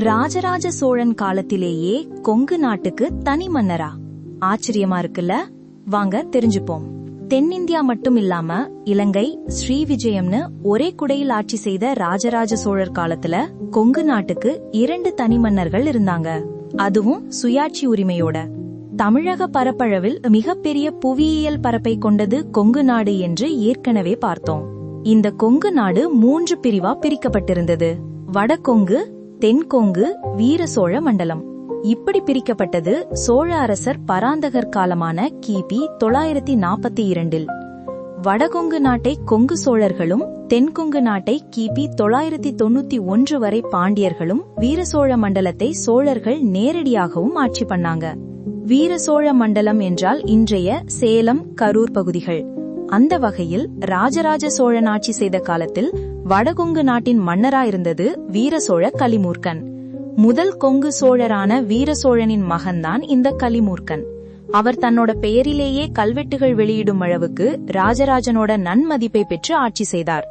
ராஜராஜ சோழன் காலத்திலேயே கொங்கு நாட்டுக்கு தனி மன்னரா? ஆச்சரியமா இருக்குல்ல? வாங்க தெரிஞ்சுப்போம். தென்னிந்தியா மட்டும் இல்லாம இலங்கை ஸ்ரீவிஜயம்னு ஒரே குடையில் ஆட்சி செய்த ராஜராஜ சோழர் காலத்துல கொங்கு நாட்டுக்கு இரண்டு தனி மன்னர்கள் இருந்தாங்க. அதுவும் சுயாட்சி உரிமையோட. தமிழக பரப்பளவில் மிகப்பெரிய புவியியல் பரப்பை கொண்டது கொங்கு நாடு என்று ஏற்கனவே பார்த்தோம். இந்த கொங்கு நாடு மூன்று பிரிவா பிரிக்கப்பட்டிருந்தது. வடகொங்கு தென்கொங்கு வீர சோழ மண்டலம். இப்படி பிரிக்கப்பட்டது சோழ அரசர் பராந்தகர் காலமான கிபி தொள்ளாயிரத்தி நாற்பத்தி இரண்டில் வடகொங்கு நாட்டை கொங்கு சோழர்களும் தென்கொங்கு நாட்டை கிபி தொள்ளாயிரத்தி தொண்ணூத்தி ஒன்று வரை பாண்டியர்களும் வீர சோழ மண்டலத்தை சோழர்கள் நேரடியாகவும் ஆட்சி பண்ணாங்க. வீர சோழ மண்டலம் என்றால் இன்றைய சேலம் கரூர் பகுதிகள். அந்த வகையில் ராஜராஜ சோழன் ஆட்சி செய்த காலத்தில் வடகொங்கு நாட்டின் மன்னராயிருந்தது வீர சோழ கலிமூர்க்கன். முதல் கொங்கு சோழரான வீர சோழனின் மகன்தான் இந்த கலிமூர்க்கன். அவர் தன்னோட பெயரிலேயே கல்வெட்டுகள் வெளியிடும் அளவுக்கு ராஜராஜனோட நன்மதிப்பை பெற்று ஆட்சி செய்தார்.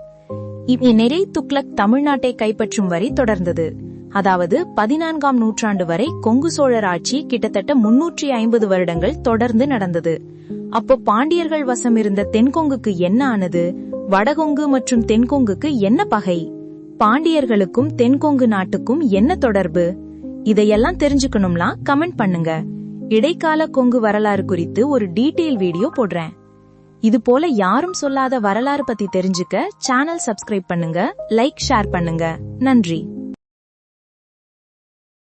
இந்நிறை துக்ளக் தமிழ்நாட்டை கைப்பற்றும் வரை தொடர்ந்தது. அதாவது பதினான்காம் நூற்றாண்டு வரை கொங்கு சோழர் ஆட்சி கிட்டத்தட்ட முன்னூற்றி ஐம்பது வருடங்கள் தொடர்ந்து நடந்தது. அப்போ பாண்டியர்கள் வசம் இருந்த தென்கொங்குக்கு என்ன ஆனது? வடகொங்கு மற்றும் தென்கொங்குக்கு என்ன பகை? பாண்டியர்களுக்கும் தென்கொங்கு நாட்டுக்கும் என்ன தொடர்பு? இதையெல்லாம் தெரிஞ்சுக்கணும்னா கமெண்ட் பண்ணுங்க. இடைக்கால கொங்கு வரலாறு குறித்து ஒரு டீட்டெயில் வீடியோ போடுறேன். இது போல யாரும் சொல்லாத வரலாறு பத்தி தெரிஞ்சுக்க சேனல் சப்ஸ்கிரைப் பண்ணுங்க லைக் ஷேர் பண்ணுங்க. நன்றி.